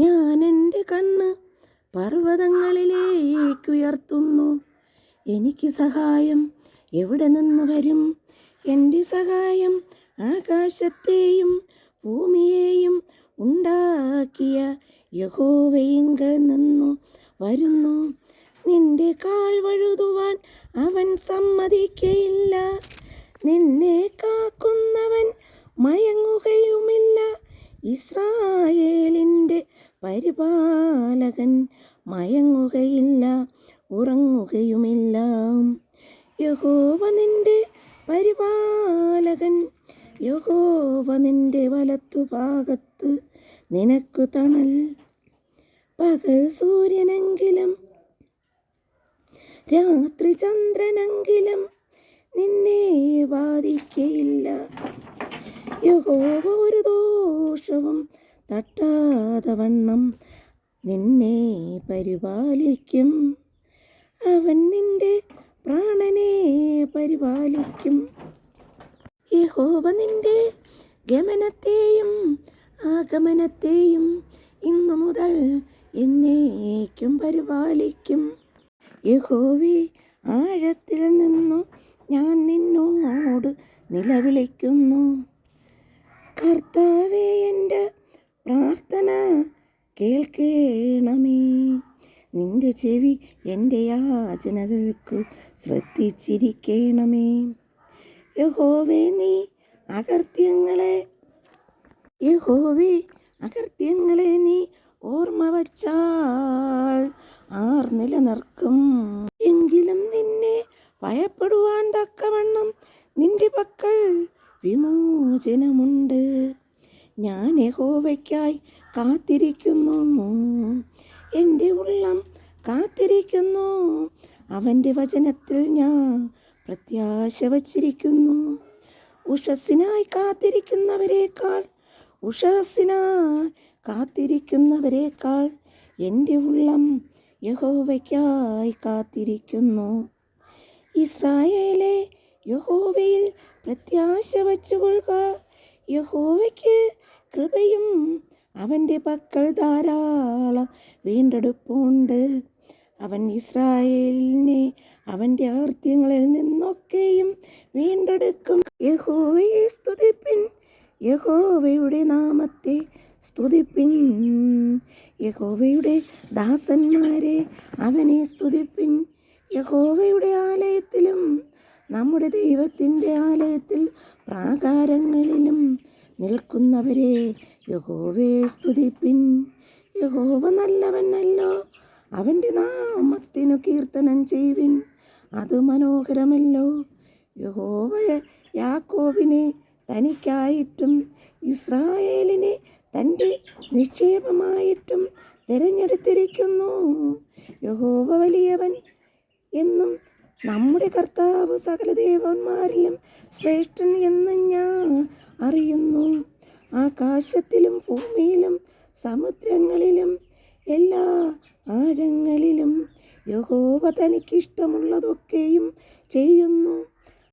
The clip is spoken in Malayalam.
ഞാൻ എന്റെ കണ്ണ് പർവതങ്ങളിലേക്കുയർത്തുന്നു. എനിക്ക് സഹായം എവിടെ നിന്ന് വരും? എന്റെ സഹായം ആകാശത്തെയും ഭൂമിയെയും ഉണ്ടാക്കിയ യഹോവയിങ്കൽ നിന്നു വരുന്നു. നിന്റെ കാൽ വഴുതുവാൻ അവൻ സമ്മതിക്കയില്ല. നിന്നെ കാക്കുന്നവൻ മയങ്ങുകയുമില്ല. ഇസ്രായേലിന്റെ പരിപാലകൻ മയങ്ങുകയില്ല ഉറങ്ങുകയുമില്ല. യഹോവ നിന്റെ പരിപാലകൻ യഹോവ നിന്റെ വലത്തുഭാഗത്ത് നിനക്കു തണൽ. പകൽ സൂര്യനെങ്കിലും രാത്രി ചന്ദ്രനെങ്കിലും നിന്നെ ബാധിക്കയില്ല. യഹോവ ഒരു ദോഷവും തട്ടാതെ വണ്ണം നിന്നെ പരിപാലിക്കും. അവൻ നിന്റെ പ്രാണനെ പരിപാലിക്കും. യഹോവ നിന്റെ ഗമനത്തെയും ആഗമനത്തെയും ഇന്നു മുതൽ എന്നേക്കും പരിപാലിക്കും. യഹോവി ആഴത്തിൽ നിന്നു ഞാൻ നിന്നോട് നിലവിളിക്കുന്നു. കർത്താവേ എന്റെ പ്രാർത്ഥന കേൾക്കേണമേ. നിന്റെ ചെവി എന്റെ യാചനകൾക്ക് ശ്രദ്ധിച്ചിരിക്കണമേ. യഹോവേ നീ അകർത്യങ്ങളെ യഹോവേ അകർത്യങ്ങളെ നീ ഓർമ്മ വച്ചാൽ ആർ നിലനിർക്കും. എങ്കിലും നിന്നെ ഭയപ്പെടുവാൻ തക്കവണ്ണം നിന്റെ പക്കൽ വിമോചനമുണ്ട്. ഞാൻ യഹോവയ്ക്കായി കാത്തിരിക്കുന്നു. എന്റെ ഉള്ളം കാത്തിരിക്കുന്നു. അവന്റെ വചനത്തിൽ ഞാൻ പ്രത്യാശ വച്ചിരിക്കുന്നു. ഉഷസ്സിനായി കാത്തിരിക്കുന്നവരേക്കാൾ ഉഷസ്സിനായി കാത്തിരിക്കുന്നവരേക്കാൾ എന്റെ ഉള്ളം യഹോവയ്ക്കായി കാത്തിരിക്കുന്നു. ഇസ്രായേലെ യഹോവയിൽ പ്രത്യാശ വച്ചുകൊള്ളുക. യഹോവയ്ക്ക് കൃപയും അവന്റെ പക്കൽ ധാരാളം വീണ്ടെടുപ്പുണ്ട്. അവൻ ഇസ്രായേലിനെ അവന്റെ ആർത്യങ്ങളിൽ നിന്നൊക്കെയും വീണ്ടെടുക്കും. യഹോവയെ സ്തുതിപ്പിൻ. യഹോവയുടെ നാമത്തെ സ്തുതിപ്പിൻ. യഹോവയുടെ ദാസന്മാരെ അവനെ സ്തുതിപ്പിൻ. യഹോവയുടെ ആലയത്തിലും നമ്മുടെ ദൈവത്തിന്റെ ആലയത്തിൽ പ്രാകാരങ്ങളിലും നിൽക്കുന്നവരെ യഹോവേ സ്തുതിപ്പിൻ. യഹോവ നല്ലവനല്ലോ അവന്റെ നാമത്തിനു കീർത്തനം ചെയ്യുവിൻ. അത് മനോഹരമല്ലോ. യഹോവ യാക്കോവിനെ തനിക്കായിട്ടും ഇസ്രായേലിനെ തന്റെ നിക്ഷേപമായിട്ടും തിരഞ്ഞെടുത്തിരിക്കുന്നു. യഹോവ വലിയവൻ എന്നും നമ്മുടെ കർത്താവ് സകല ദേവന്മാരിലും ശ്രേഷ്ഠൻ എന്ന് ഞാൻ അറിയുന്നു. ആകാശത്തിലും ഭൂമിയിലും സമുദ്രങ്ങളിലും എല്ലാ ആഴങ്ങളിലും യഹോവ തനിക്കിഷ്ടമുള്ളതൊക്കെയും ചെയ്യുന്നു.